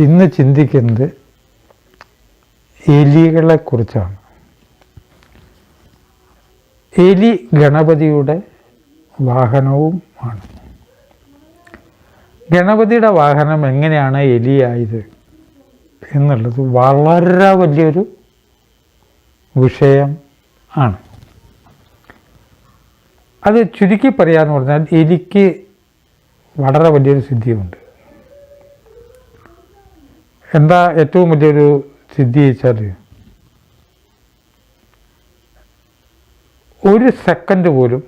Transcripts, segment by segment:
ഇന്ന് ചിന്തിക്കുന്നത് എലികളെ കുറിച്ചാണ്. എലി ഗണപതിയുടെ വാഹനവും ആണ്. ഗണപതിയുടെ വാഹനം എങ്ങനെയാണ് എലിയായത് എന്നുള്ളത് വളരെ വലിയൊരു വിഷയം ആണ്. അത് ചുരുക്കി പറയാന്ന് പറഞ്ഞാൽ എലിക്ക് വളരെ വലിയൊരു സിദ്ധിയുണ്ട്. എന്താ ഏറ്റവും വലിയൊരു സിദ്ധി വെച്ചാൽ ഒരു സെക്കൻഡ് പോലും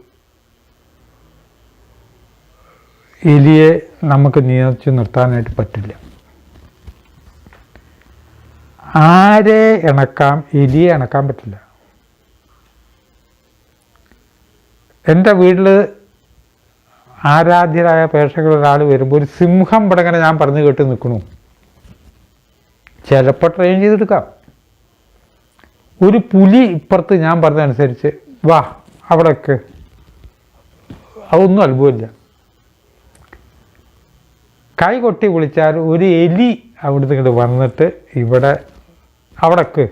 എലിയെ നമുക്ക് നിയന്ത്രിച്ച് നിർത്താനായിട്ട് പറ്റില്ല. ആരെ ഇണക്കാം എലിയെ ഇണക്കാൻ പറ്റില്ല. എന്റെ വീട്ടിൽ ആരാധ്യരായ പ്രേക്ഷകർ വരുമ്പോൾ ഒരു സിംഹം പടങ്ങനെ ഞാൻ പറഞ്ഞു കേട്ട് നിൽക്കണു ചിലപ്പോൾ ട്രെയിൻ ചെയ്തെടുക്കാം. ഒരു പുലി ഇപ്പുറത്ത് ഞാൻ പറഞ്ഞതനുസരിച്ച് വാ അവിടേക്ക്. അതൊന്നും അത്ഭുതമില്ല. കൈ കൊട്ടി വിളിച്ചാൽ ഒരു എലി അവിടുന്ന് ഇങ്ങോട്ട് വന്നിട്ട് ഇവിടെ അവിടേക്ക്.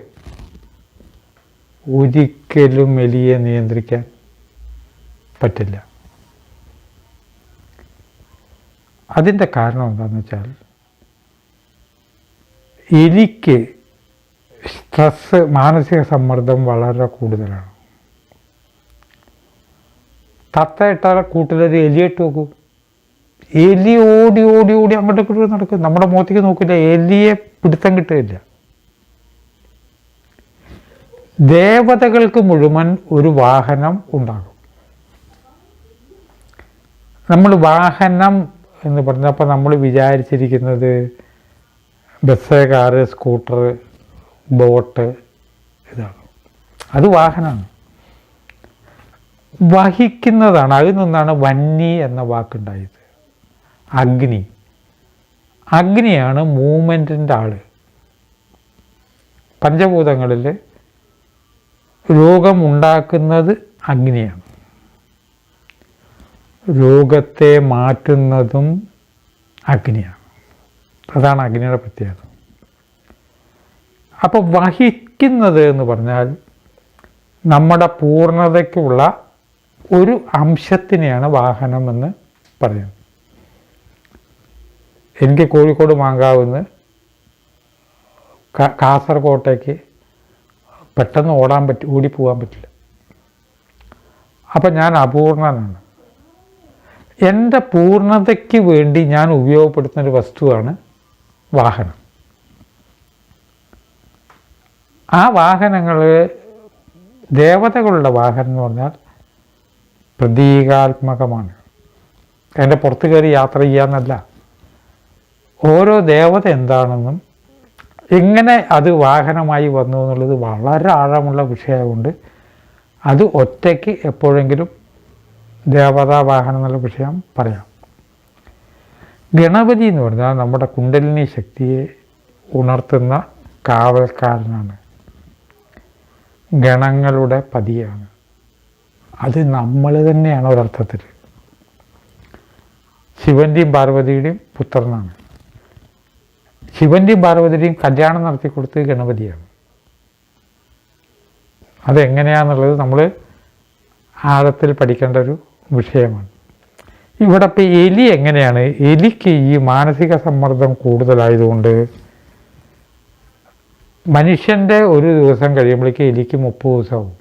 ഒരിക്കലും എലിയെ നിയന്ത്രിക്കാൻ പറ്റില്ല. അതിന്റെ കാരണം എന്താണെന്ന് വെച്ചാൽ എലിക്ക് സ്ട്രെസ് മാനസിക സമ്മർദ്ദം വളരെ കൂടുതലാണ്. തത്ത ഇട്ടാൽ കൂട്ടിലൊരു എലിയിട്ട് നോക്കൂ. എലി ഓടി ഓടി ഓടി അങ്ങോട്ട് ഇങ്ങോട്ട് നടക്കും. നമ്മുടെ മുഖത്തേക്ക് നോക്കില്ല എലിയെ പിടുത്തം കിട്ടുകയില്ല. ദേവതകൾക്ക് മുഴുവൻ ഒരു വാഹനം ഉണ്ടാകും. നമ്മൾ വാഹനം എന്ന് പറഞ്ഞപ്പോൾ നമ്മൾ വിചാരിച്ചിരിക്കുന്നത് ബസ് കാറ് സ്കൂട്ടർ ബോട്ട് ഇതാണ്. അത് വാഹനമാണ് വഹിക്കുന്നതാണ്. അതിൽ നിന്നാണ് വന്നി എന്ന വാക്കുണ്ടായത്. അഗ്നി. അഗ്നിയാണ് മൂമെന്റിന്റെ ആൾ. പഞ്ചഭൂതങ്ങളിൽ രോഗം ഉണ്ടാക്കുന്നത് അഗ്നിയാണ്. രോഗത്തെ മാറ്റുന്നതും അഗ്നിയാണ്. അതാണ് അഗ്നിയുടെ പ്രത്യേകത. അപ്പോൾ വഹിക്കുന്നത് എന്ന് പറഞ്ഞാൽ നമ്മുടെ പൂർണതയ്ക്കുള്ള ഒരു അംശത്തിനെയാണ് വാഹനം എന്ന് പറയുന്നത്. എനിക്ക് കോഴിക്കോട് മാങ്കാവുന്ന് കാസർകോട്ടേക്ക് പെട്ടെന്ന് ഓടാൻ പറ്റി ഓടിപ്പോകാൻ പറ്റില്ല. അപ്പം ഞാൻ അപൂർണനാണ്. എന്റെ പൂർണതയ്ക്ക് വേണ്ടി ഞാൻ ഉപയോഗപ്പെടുത്തുന്ന ഒരു വസ്തുവാണ് വാഹനം. ആ വാഹനങ്ങൾ ദേവതകളുടെ വാഹനം എന്ന് പറഞ്ഞാൽ പ്രതീകാത്മകമാണ്. അതിന്റെ പുറത്ത് കയറി യാത്ര ചെയ്യാമെന്നല്ല ഓരോ ദേവത എന്താണെന്നും എങ്ങനെ അത് വാഹനമായി വന്നു എന്നുള്ളത് വളരെ ആഴമുള്ള വിഷയമുണ്ട്. അത് ഒറ്റയ്ക്ക് എപ്പോഴെങ്കിലും ദേവതാ വാഹനം എന്നുള്ള വിഷയം പറയാം. ഗണപതി എന്ന് പറഞ്ഞാൽ നമ്മുടെ കുണ്ടലിനി ശക്തിയെ ഉണർത്തുന്ന കാവൽക്കാരനാണ്. ഗണങ്ങളുടെ പതിയാണ്. അത് നമ്മൾ തന്നെയാണ് ഒരർത്ഥത്തിൽ. ശിവന്റെയും പാർവതിയുടെയും പുത്രനാണ്. ശിവന്റെയും പാർവതിയുടെയും കല്യാണം നടത്തി കൊടുത്തത് ഗണപതിയാണ്. അതെങ്ങനെയാണെന്നുള്ളത് നമ്മൾ ആഴത്തിൽ പഠിക്കേണ്ട ഒരു വിഷയമാണ്. ഇവിടെ ഇപ്പം എലി എങ്ങനെയാണ്? എലിക്ക് ഈ മാനസിക സമ്മർദ്ദം കൂടുതലായതുകൊണ്ട് മനുഷ്യന്റെ ഒരു ദിവസം കഴിയുമ്പോഴേക്ക് എലിക്ക് മുപ്പത് ദിവസമാവും.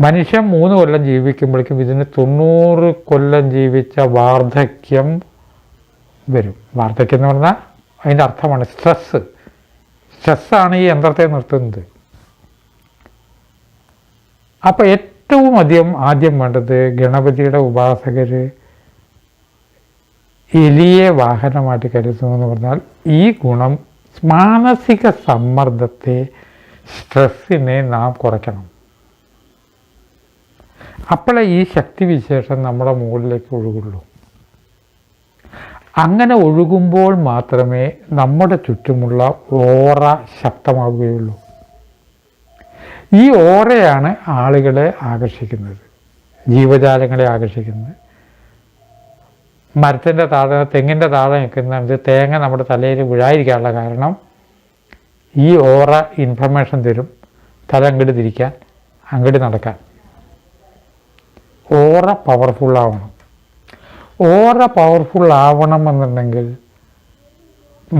മനുഷ്യൻ മൂന്ന് കൊല്ലം ജീവിക്കുമ്പോഴേക്കും ഇതിന് തൊണ്ണൂറ് കൊല്ലം ജീവിച്ച വാർദ്ധക്യം വരും. വാർദ്ധക്യം എന്ന് പറഞ്ഞാൽ അതിന്റെ അർത്ഥമാണ് സ്ട്രെസ്സ് സ്ട്രെസ്സാണ് ഈ യന്ത്രത്തെ നിർത്തുന്നത്. അപ്പോൾ ഏറ്റവും അധികം ആദ്യം വേണ്ടത് ഗണപതിയുടെ ഉപാസകർ എലിയെ വാഹനമായിട്ട് കരുതുന്നു എന്ന് പറഞ്ഞാൽ ഈ ഗുണം മാനസിക സമ്മർദ്ദത്തെ സ്ട്രെസ്സിനെ നാം കുറയ്ക്കണം. അപ്പോഴേ ഈ ശക്തി വിശേഷം നമ്മുടെ മുകളിലേക്ക് ഒഴുകുള്ളൂ. അങ്ങനെ ഒഴുകുമ്പോൾ മാത്രമേ നമ്മുടെ ചുറ്റുമുള്ള ഓറ ശക്തമാവുകയുള്ളൂ ഈ ഓറയാണ് ആളുകളെ ആകർഷിക്കുന്നത് ജീവജാലങ്ങളെ ആകർഷിക്കുന്നത്. മരത്തിന്റെ താഴെ തെങ്ങിന്റെ താഴെ നിൽക്കുന്ന തേങ്ങ നമ്മുടെ തലയിൽ വീഴാതിരിക്കാനുള്ള കാരണം ഈ ഓറ ഇൻഫർമേഷൻ തരും തല അങ്ങോട്ട് തിരിക്കാൻ അങ്ങോട്ട് നടക്കാൻ. ഓറ പവർഫുൾ ആവണം. ഓറ എന്നുണ്ടെങ്കിൽ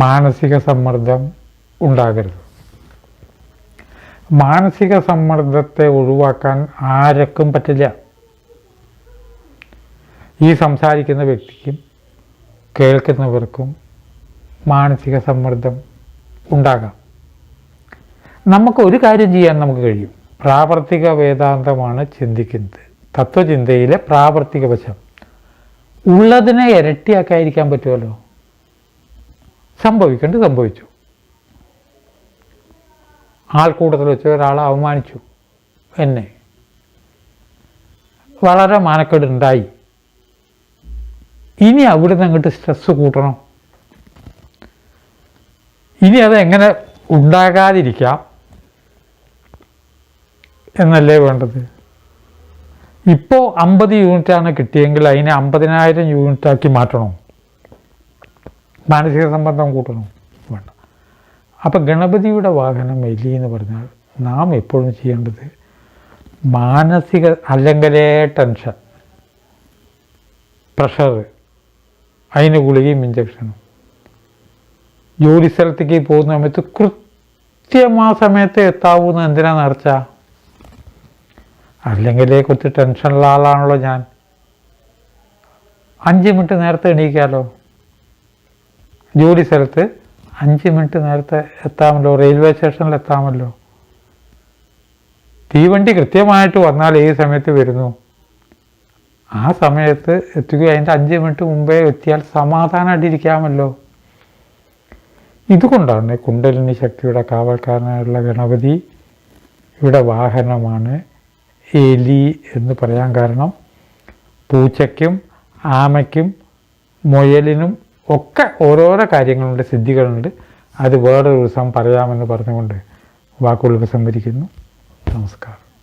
മാനസിക സമ്മർദ്ദം ഉണ്ടാകരുത്. മാനസിക സമ്മർദ്ദത്തെ ഒഴിവാക്കാൻ ആർക്കും പറ്റില്ല. ഈ സംസാരിക്കുന്ന വ്യക്തിക്കും കേൾക്കുന്നവർക്കും മാനസിക സമ്മർദ്ദം ഉണ്ടാകാം. നമുക്ക് ഒരു കാര്യം ചെയ്യാൻ നമുക്ക് കഴിയും. പ്രാവർത്തിക വേദാന്തമാണ് ചിന്തിക്കുന്നത്. തത്വചിന്തയിലെ പ്രാവർത്തിക വശം. ഉള്ളതിനെ ഇരട്ടിയാക്കാതിരിക്കാൻ പറ്റുമല്ലോ? സംഭവിക്കേണ്ടത് സംഭവിച്ചു. ആൾക്കൂട്ടത്തിൽ വെച്ച് ഒരാളെ അവമാനിച്ചു. എന്നെ. വളരെ മാനക്കേട് ഉണ്ടായി ഇനി അവിടുന്ന് അങ്ങോട്ട് സ്ട്രെസ് കൂട്ടണം. ഇനി അത് എങ്ങനെ ഉണ്ടാകാതിരിക്കാം എന്നല്ലേ വേണ്ടത്? ഇപ്പോൾ അമ്പത് യൂണിറ്റാണ് കിട്ടിയെങ്കിൽ അതിനെ അമ്പതിനായിരം യൂണിറ്റാക്കി മാറ്റണം. മാനസിക സംബന്ധം കൂട്ടണോ. അപ്പം ഗണപതിയുടെ വാഹനം എലി എന്ന് പറഞ്ഞാൽ നാം എപ്പോഴും ചെയ്യേണ്ടത് മാനസിക അല്ലെങ്കിലേ ടെൻഷൻ. പ്രഷർ അതിന് ഗുളികയും ഇഞ്ചക്ഷനും. ജോലി സ്ഥലത്തേക്ക് പോകുന്ന സമയത്ത് കൃത്യം ആ സമയത്ത് എത്താവൂന്ന് എന്തിനാ നേർച്ച അല്ലെങ്കിലേ കുറച്ച് ടെൻഷനുള്ള ആളാണല്ലോ ഞാൻ. അഞ്ച് മിനിറ്റ് നേരത്തെ എണീക്കാമല്ലോ ജോലി സ്ഥലത്ത് അഞ്ച് മിനിറ്റ് നേരത്തെ എത്താമല്ലോ റെയിൽവേ സ്റ്റേഷനിൽ എത്താമല്ലോ. തീവണ്ടി കൃത്യമായിട്ട് വന്നാൽ ഏത് സമയത്ത് വരുന്നു? ആ സമയത്ത് എത്തുകയും അതിന്റെ അഞ്ച് മിനിറ്റ് മുമ്പേ എത്തിയാൽ സമാധാനമായിട്ടിരിക്കാമല്ലോ ഇതുകൊണ്ടാണ് കുണ്ടലിനി ശക്തിയുടെ കാവൽക്കാരനായുള്ള ഗണപതി ഇവിടെ വാഹനമാണ് എലി എന്ന് പറയാൻ കാരണം. പൂച്ചയ്ക്കും ആമയ്ക്കും മുയലിനും ഒക്കെ ഓരോരോ കാര്യങ്ങളുണ്ട് സിദ്ധികളുണ്ട്. അത് വേറൊരു ദിവസം പറയാമെന്ന് പറഞ്ഞുകൊണ്ട് വാക്കുകൾ ഉപസംഹരിക്കുന്നു നമസ്കാരം.